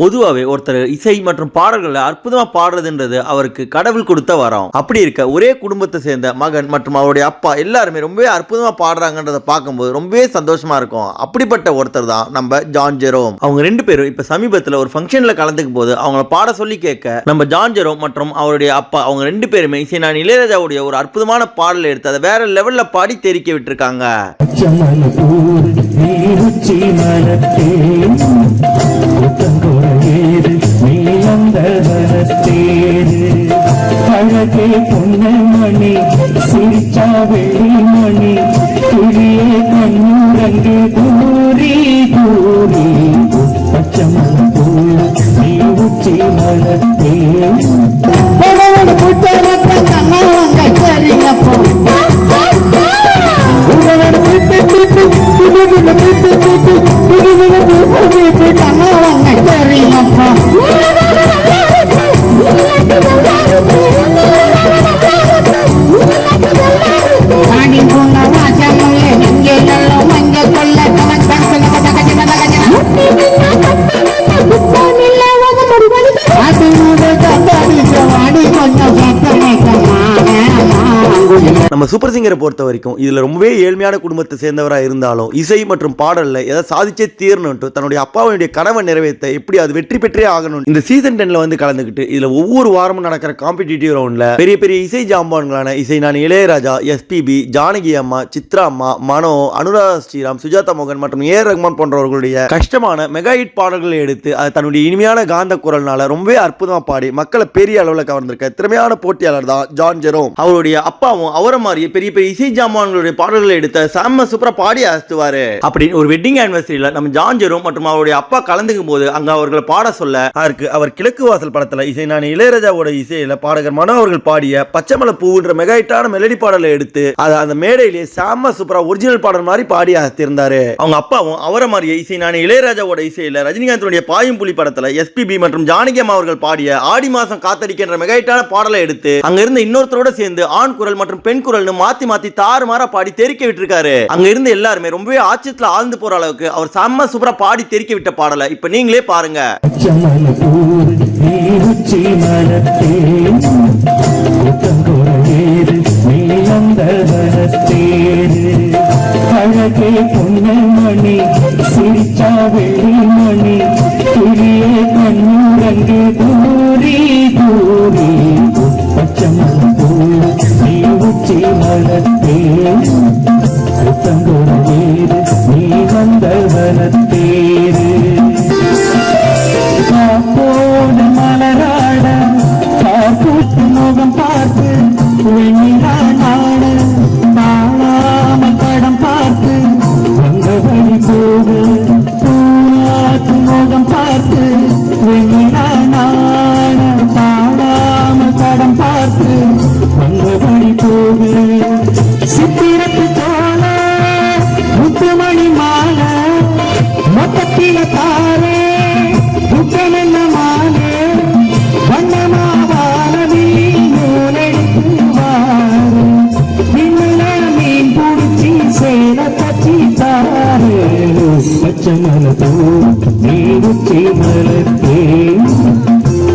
பொதுவாகவே ஒருத்தர் இசை மற்றும் பாடல்களை அற்புதமாக பாடுறதுன்றது அவருக்கு கடவுள் கொடுத்த வரம். அப்படி இருக்க ஒரே குடும்பத்தை சேர்ந்த மகன் மற்றும் அவருடைய அப்பா எல்லாருமே ரொம்பவே அற்புதமாக பாடுறாங்கன்றதை பார்க்கும்போது ரொம்பவே சந்தோஷமாக இருக்கும். அப்படிப்பட்ட ஒருத்தர் தான் நம்ம ஜான் ஜெரோம். அவங்க ரெண்டு பேரும் இப்போ சமீபத்தில் ஒரு ஃபங்க்ஷனில் கலந்துக்கும் போது அவங்கள பாட சொல்லி கேட்க நம்ம ஜான் ஜெரோம் மற்றும் அவருடைய அப்பா அவங்க ரெண்டு பேருமே இசை நான் இளையராஜாவுடைய ஒரு அற்புதமான பாடலை எடுத்து அதை வேற லெவலில் பாடி தெரிக்க விட்டுருக்காங்க. மலத்தே தேரு நீலந்த வனத்தேரு அழகே பொன்னமணி சிரிச்சா வெள்ளிமணி. துளியே கண்ணுரங்கு கூறி கூறி பச்சமன் பூ நீ உச்சி மலத்தேரு நம்ம சூப்பர் சிங்கரை பொறுத்த வரைக்கும் இதில் ரொம்பவே ஏழ்மையான குடும்பத்தை சேர்ந்தவராக இருந்தாலும் இசை மற்றும் பாடலில் எதை சாதிச்சே தீரணும்ட்டு தன்னுடைய அப்பாவுடைய கனவை நிறைவேற்ற எப்படி அது வெற்றி பெற்றே ஆகணும் இந்த சீசன் டென்ல வந்து கலந்துக்கிட்டு இதுல ஒவ்வொரு வாரமும் நடக்கிற காம்படிட்டிவ் ரவுண்டில் பெரிய பெரிய இசை ஜாம்பான்களான இசை நான் இளையராஜா எஸ்பிபி ஜானகி அம்மா சித்ரா அம்மா மனோ அனுராதா ஸ்ரீராம் சுஜாதா மோகன் மற்றும் ஏ ரஹ்மான் போன்றவர்களுடைய கஷ்டமான மெகா ஹிட் பாடல்களை எடுத்து அது தன்னுடைய இனிமையான காந்த குரல்னால ரொம்பவே அற்புதமாக பாடி மக்களை பெரிய அளவில் கவர்ந்திருக்க திறமையான போட்டியாளர் தான் ஜான் ஜெரோம். அவருடைய அப்பாவும் அவரை மாதிரியே பெரிய பெரிய இசை ஜாமான்களுடைய பாடல்களை எடுத்த செம்ம சூப்பரா பாடி அசத்துவாரு. அப்படின்னு ஒரு வெட்டிங் ஆனிவர்சரியில நம்ம ஜான் ஜெரோம் மற்றும் அவருடைய அப்பா கலந்துக்கும் போது அங்க அவர்களை பாட சொல்ல அதற்கு அவர் கிழக்கு வாசல் படத்துல இசை நான் இளையராஜாவோட இசையில பாடகர் மனோ அவர்கள் பாடிய பச்சைமலை பூன்ற மெகா ஹிட்டான மெலடி பாடலை எடுத்து அதை அந்த மேடையிலே செம்ம சூப்பரா ஒரிஜினல் பாடல் மாதிரி பாடி அசத்திருந்தாரு. அவங்க அப்பாவும் அவரை மாதிரியே இசை நான் இளையராஜாவோட இசையில ரஜினிகாந்தனுடைய பாயும் புலி படத்துல எஸ்பிபி மற்றும் ஜானகியம் அவர்கள் பாடிய ஆடி மாசம் காத்தடிக்கின்ற மெகா ஹிட்டான பாடலை எடுத்து அங்க இருந்த இன்னொருத்தரோட சேர்ந்து ஆண் குரல் மற்றும் பெண் குரல்னு மாத்தி மாத்தி தாறுமாறா பாடி தெரிக்க விட்டுருக்காரு அங்க இருந்து எல்லாருமே ரொம்பவே ஆச்சரியத்துல ஆழ்ந்து போற அளவுக்கு அவர் செம்ம சூப்பரா பாடி தெரிக்க விட்ட பாடலை இப்ப நீங்களே பாருங்க மணி காட்சி மனத்தே தங்கோடு வேறு நீ வந்த வனத்தேரு காப்போடு பார்த்து பச்சை மலத்தூ நீருச்சி மலத்தே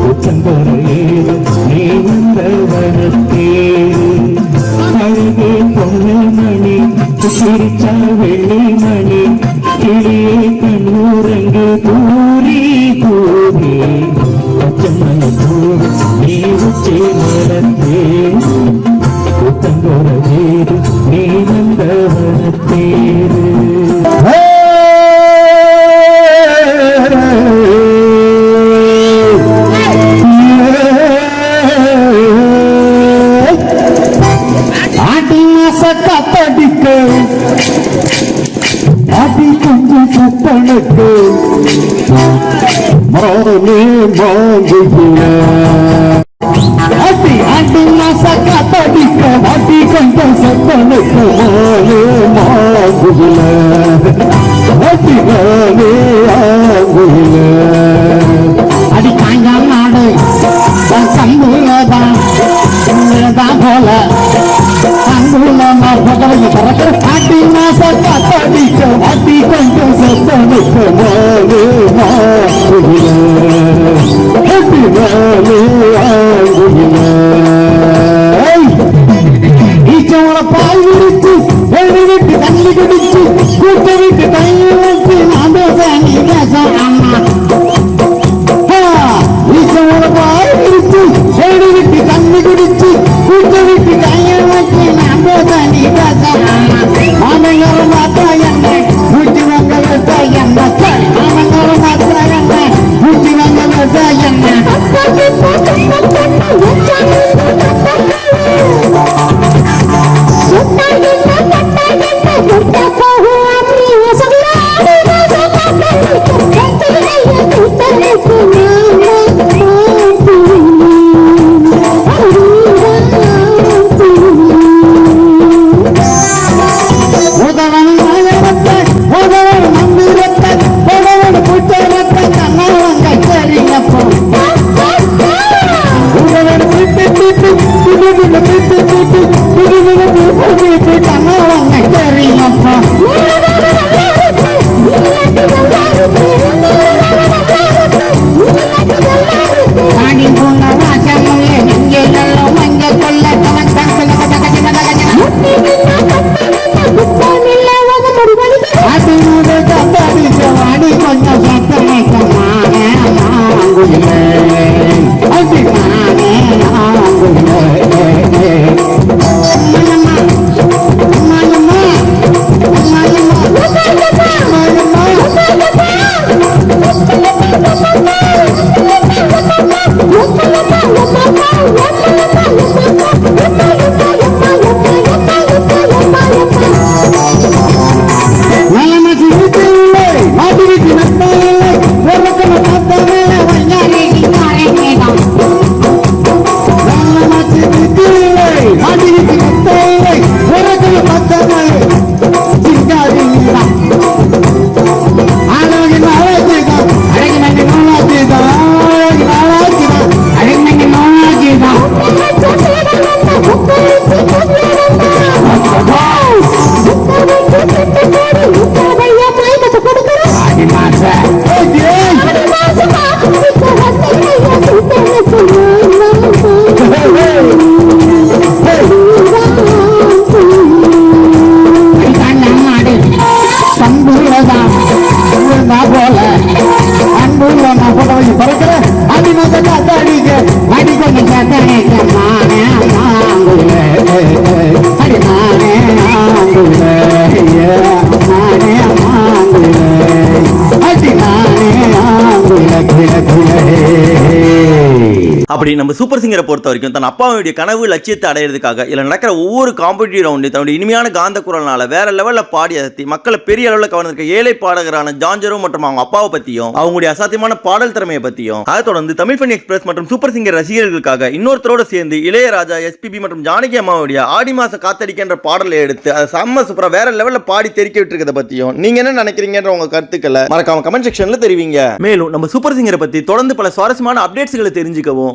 புத்தம்பரையேது நீ வந்த வனத்தே அழகே பொன்னமணி சிரிச்ச வெள்ளிமணி கிளியே சத்தனுக்கு மானே மாங்குகிற ஆடி ஆடி மாச காத்தடிக்க அடி கொஞ்சம் சத்தனுக்கு மானே மாங்குகிற அடி மானே Yeah. Udah. அப்படி நம்ம சூப்பர் சிங்கரை பொறுத்த வரைக்கும் தன் அப்பாவுடைய கனவு லட்சியத்தை அடையிறதுக்காக இல்லை நடக்கிற ஒவ்வொரு காம்படிட்டிவ் ரவுண்டு தன்னுடைய இனிமையான காந்த குரல்னால வேற லெவலில் பாடி அசத்தி மக்களை பெரிய அளவில் கவர்ந்திருக்க ஏழை பாடகரான ஜான்ஜரோ மற்றும் அவங்க அப்பாவை பற்றியும் அவங்களுடைய அசாத்தியமான பாடல் திறமையை பற்றியும் அதை தொடர்ந்து தமிழ் ஃபன் எக்ஸ்பிரஸ் மற்றும் சூப்பர் சிங்கர் ரசிகர்களுக்காக இன்னொருத்தரோட சேர்ந்து இளையராஜா எஸ்பிபி மற்றும் ஜானகி அம்மாவுடைய ஆடி மாச காத்தடிக்கின்ற பாடலை எடுத்து அதை செம்ம சூப்பரா வேற லெவலில் பாடி தெரிக்க விட்டுருக்கதை பற்றியும் நீங்க என்ன நினைக்கிறீங்கன்ற உங்கள் கருத்துக்களை மறக்காம கமெண்ட் செக்ஷன்ல தெரிவிங்க. மேலும் நம்ம சூப்பர் சிங்கரை பத்தி தொடர்ந்து பல சுவாரஸ்யமான அப்டேட்ஸ்களை தெரிஞ்சுக்கவும்